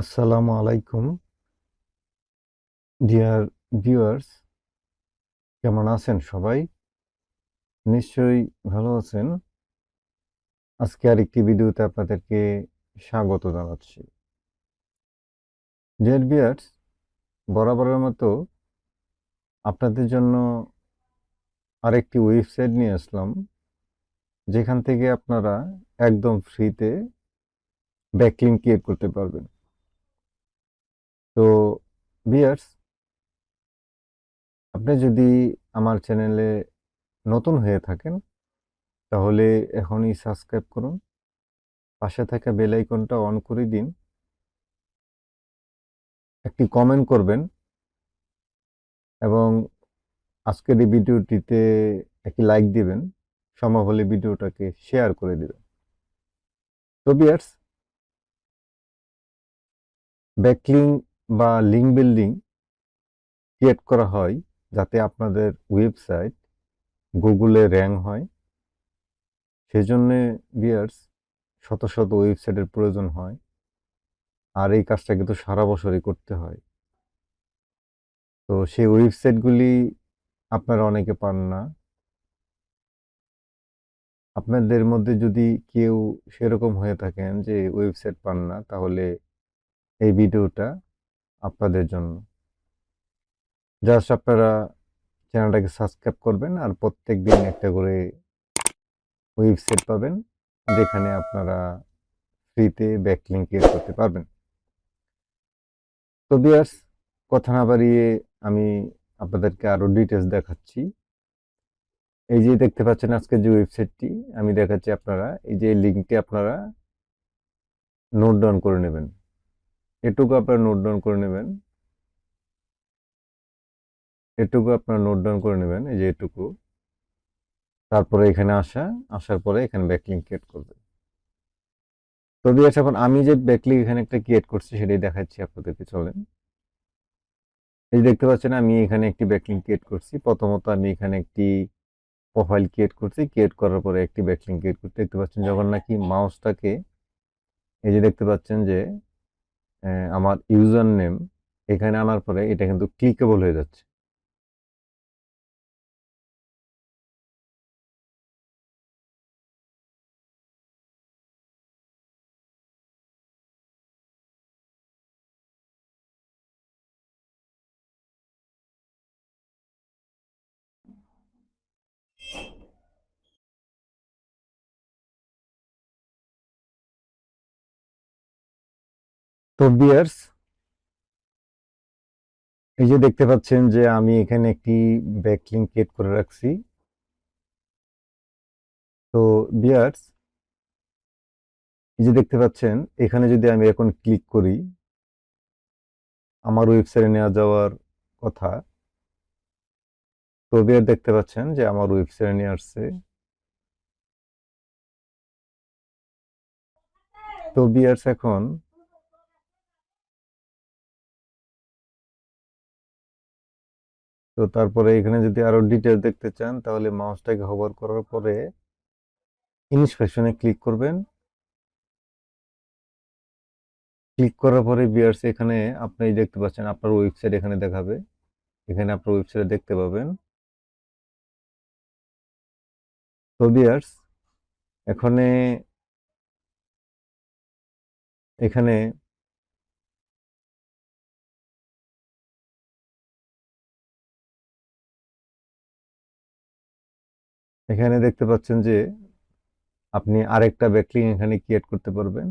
আসসালামু আলাইকুম, dear viewers. কেমন আছেন সবাই? নিশ্চয়ই ভালো আছেন। আজকে আরেকটি ভিডিওতে আপনাদেরকে স্বাগত জানাচ্ছি। ডিয়ার ভিউয়ার্স, বরাবরের মতো আপনাদের জন্য আরেকটি ওয়েবসাইট নিয়ে আসলাম, যেখান থেকে আপনারা একদম ফ্রিতে ব্যাকলিং ক্রিয়েট করতে পারবেন। ভিউয়ার্স আপনি যদি আমার চ্যানেলে নতুন হয়ে থাকেন, তাহলে এখনই সাবস্ক্রাইব করুন। পাশে থাকা বেল আইকনটা অন করে দিন। একটি কমেন্ট করবেন। এবং আজকের এই ভিডিওটিতে একটি লাইক দিবেন। সম্ভব হলে ভিডিওটাকে শেয়ার করে দিবেন। তো বিয়ার্স ব্যাকলিং বা লিঙ্ক বিল্ডিং ক্রিয়েট করা হয় যাতে আপনাদের ওয়েবসাইট গুগলে র্যাঙ্ক হয়। সেজন্য বিয়ার্স শত শত ওয়েবসাইটের প্রয়োজন হয়। আর এই কাজটা কিন্তু সারা বছরই করতে হয়। তো সেই ওয়েবসাইটগুলি আপনারা অনেকে পান না। আপনাদের মধ্যে যদি কেউ সেরকম হয়ে থাকেন যে ওয়েবসাইট পান না, তাহলে এই ভিডিওটা আপনাদের জন্য। জাস্ট আপনারা চ্যানেলটাকে সাবস্ক্রাইব করবেন আর প্রত্যেক দিন একটা করে ওয়েবসাইট পাবেন, যেখানে আপনারা ফ্রিতে ব্যাকলিং ক্রিয়েট করতে পারবেন। তো বিয়ার্স কথা না বাড়িয়ে আমি আপনাদেরকে আরও ডিটেলস দেখাচ্ছি। এই যে দেখতে পাচ্ছেন আজকে যে ওয়েবসাইটটি আমি দেখাচ্ছি আপনারা, এই যে লিঙ্কটি আপনারা নোট ডাউন করে নেবেন। এটুকু আপনারা নোট ডাউন করে নেবেন। এটুকু আপনারা নোট ডাউন করে নেবেন, এই যে এটুকু। তারপরে এখানে আসা, আসার পরে এখানে ব্যাকলিং ক্রিয়েট করবে। তো বিয়াস, এখন আমি যে ব্যাকলিং এখানে একটা ক্রিয়েট করছি, সেটাই দেখাচ্ছি আপনাদেরকে, চলেন। এই যে দেখতে পাচ্ছেন, আমি এখানে একটি ব্যাকলিং ক্রিয়েট করছি। প্রথমত আমি এখানে একটি প্রোফাইল ক্রিয়েট করছি। ক্রিয়েট করার পরে একটি ব্যাকলিং ক্রিয়েট করতে দেখতে পাচ্ছেন, যখন নাকি মাউসটাকে এই যে দেখতে পাচ্ছেন যে আমার ইউজার নেম এখানে আনার পরে এটা কিন্তু ক্লিকেবল হয়ে যাচ্ছে। তো বিয়ার্স, এই যে দেখতে পাচ্ছেন যে আমি এখানে একটি ব্যাকলিং ক্রিয়েট করে রাখছি। তো বিয়ার্স, এই যে দেখতে পাচ্ছেন, এখানে যদি আমি এখন ক্লিক করি, আমার ওয়েবসাইটে নেওয়া যাওয়ার কথা, তো বিয়ার দেখতে পাচ্ছেন যে আমার ওয়েবসাইটে নিয়ে আসছে। তো বিয়ার্স এখন তো তারপরে এখানে যদি আরও ডিটেলস দেখতে চান, তাহলে মাউসটাকে হোভার করার পরে ইনস্পেকশনে ক্লিক করবেন। ক্লিক করার পরে বিয়ার্স এখানে আপনি দেখতে পাচ্ছেন আপনার ওয়েবসাইট এখানে দেখাবে। এখানে আপনার ওয়েবসাইটে দেখতে পাবেন। তো বিয়ার্স এখানে এখানে এখানে দেখতে পাচ্ছেন যে আপনি আরেকটা ব্যাকলিং এখানে ক্রিয়েট করতে পারবেন।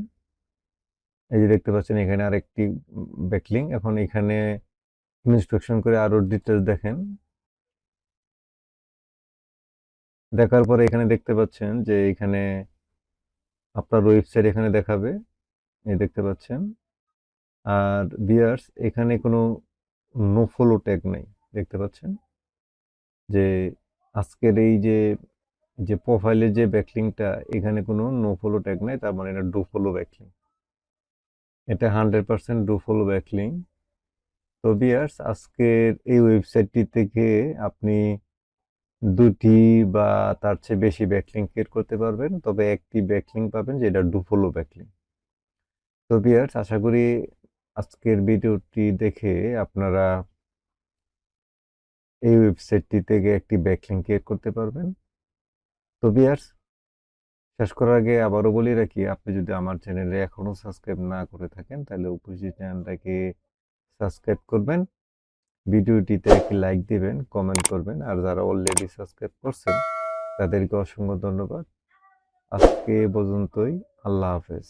এই যে দেখতে পাচ্ছেন এখানে আরেকটি ব্যাকলিং এখন এখানে ইনস্পেকশন করে আরও ডিটেলস দেখেন। দেখার পরে এখানে দেখতে পাচ্ছেন যে এখানে আপনার ওয়েবসাইট এখানে দেখাবে। এই দেখতে পাচ্ছেন। আর বিয়ার্স এখানে কোনো নো ফলো ট্যাগ নেই। দেখতে পাচ্ছেন? যে আজকের এই যে যে প্রোফাইলের যে ব্যাকলিংটা এখানে কোনো নো ফলো ট্যাগ নাই, তার মানে এটা ডু ফলো ব্যাকলিং এটা hundred percent do follow backlink তো বিয়ার্স আজকের এই ওয়েবসাইটটি থেকে আপনি দুটি বা তার চেয়ে বেশি ব্যাকলিং ক্রিয়েট করতে পারবেন, তবে একটি ব্যাকলিং পাবেন যেটা ডু ফলো ব্যাকলিং তো বিয়ার্স আশা করি আজকের ভিডিওটি দেখে আপনারা এই ওয়েবসাইটটি থেকে একটি ব্যাকলিঙ্ক ক্রিয়েট করতে পারবেন। তো বিয়ার্স শেষ করার আগে আবারও বলি রাখি, আপনি যদি আমার চ্যানেলে এখনও সাবস্ক্রাইব না করে থাকেন, তাহলে অবশ্যই চ্যানেলটাকে সাবস্ক্রাইব করবেন। ভিডিওটিতে একটি লাইক দিবেন কমেন্ট করবেন, আর যারা অলরেডি সাবস্ক্রাইব করছেন, তাদেরকে অসংখ্য ধন্যবাদ। আজকে পর্যন্তই, আল্লাহ হাফেজ।